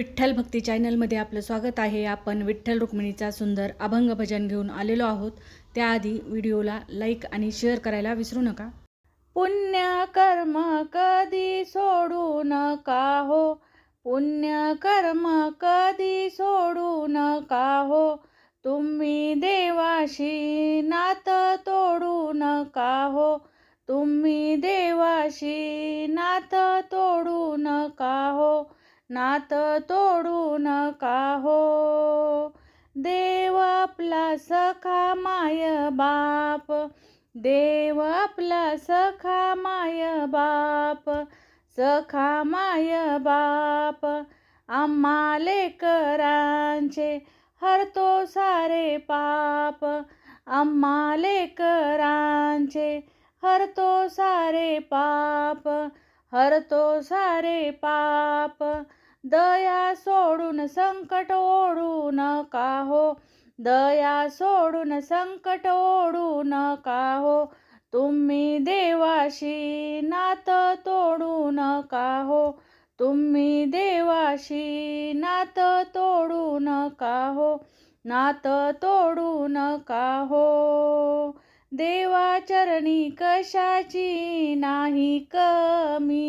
विठ्ठल भक्ती चॅनलमध्ये आपलं स्वागत आहे. आपण विठ्ठल रुक्मिणीचा सुंदर अभंग भजन घेऊन आलेलो आहोत. त्याआधी व्हिडिओला लाईक आणि शेअर करायला विसरू नका. पुण्य कर्म कधी सोडू नका हो? पुण्य कर्म कधी सोडू नका हो? तुम्ही देवाशी नात तोडू नका हो? तुम्ही देवाशी नात तोडू नका हो? नात तोडू नका हो? देव आपला सखा माय बाप. देव आपला सखा माय बाप. सखा माय बाप. आम्हा लेकरांचे हरतो सारे पाप. आम्हा लेकरांचे हरतो सारे पाप. हरतो सारे पाप. दया सोडून संकट ओढू नका हो? दया सोडून संकट ओढू नका हो? तुम्ही देवाशी नात तोडू नका हो? तुम्ही देवाशी नात तोडू नका हो? नात तोडू नका हो? देवाचरणी कशाची नाही कमी?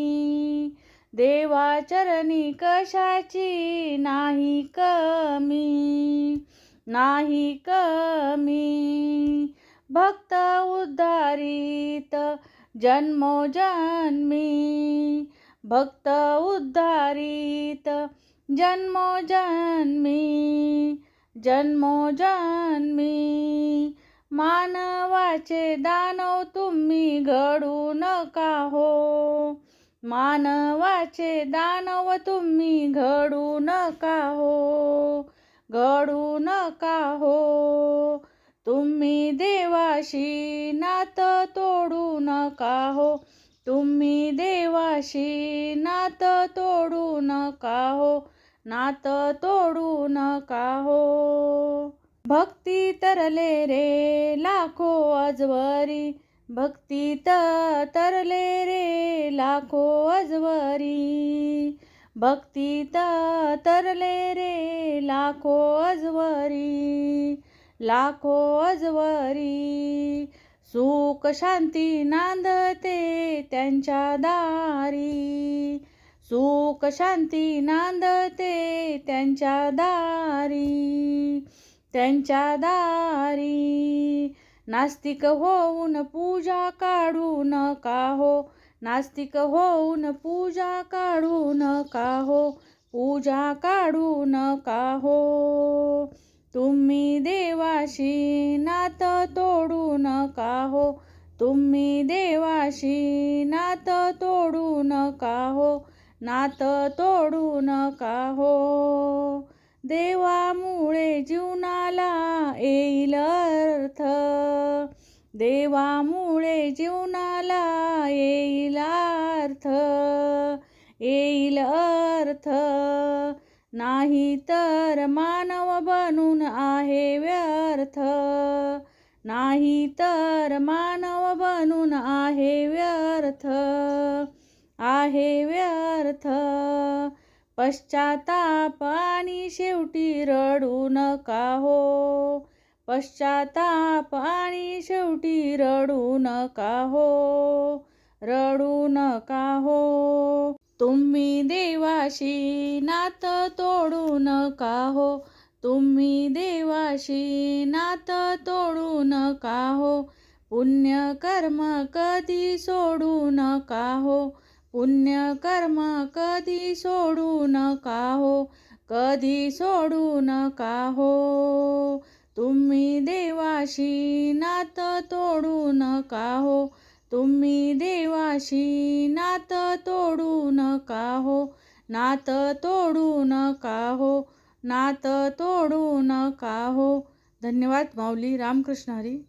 देवाचरणी कशाची? नाही कमी नाही कमी. भक्त उद्धारित जन्मोजन्मी भक्त उद्धारित जन्मोजन्मी जन्मोजन्मी मानवाचे दानव तुम्ही घडू नका हो. मानवाचे दानव तुम्ही घडू नका हो घडू नका हो. तुम्ही देवाशी नात तोडू नका हो तुम्ही देवाशी नात तोडू नका हो नात तोडू नका हो. भक्ती तरले रे लाखो अजवरी भक्तीत तरले रे लाखो अजवरी. भक्तीत तरले रे लाखो अजवरी. लाखो अजवरी. सुख शांती नांदते त्यांच्या दारी. सुख शांती नांदते त्यांच्या दारी. त्यांच्या दारी. नास्तिक होऊन पूजा काढू नका हो? नास्तिक होऊन पूजा काढू नका हो? पूजा काढू नका हो? तुम्ही देवाशी नात तोडू नका हो? तुम्ही देवाशी नात तोडू नका हो? नात तोडू नका हो? देवामुळे जीवनाला येईल अर्थ देवामुळे जीवनाला येईल अर्थ येईल अर्थ. नाही तर मानव बनून आहे व्यर्थ. नाही तर मानव बनून आहे व्यर्थ. आहे व्यर्थ. पश्चाताप आणि शेवटी रडू नका हो. पश्चाताप आणि शेवटी रडू नका हो रडू नका हो. तुम्ही देवाशी नात तोडू नका हो तुम्ही देवाशी नात तोडू नका हो. पुण्य कर्म कधी सोडू नका हो पुण्य कर्म कधी सोडू नका हो कधी सोडू नका हो. तुम्ही देवाशी नात तोडू नका हो. तुम्ही देवाशी नात तोडू नका हो. नात तोडू नका हो. नात तोडू नका हो. धन्यवाद माऊली रामकृष्ण हरी.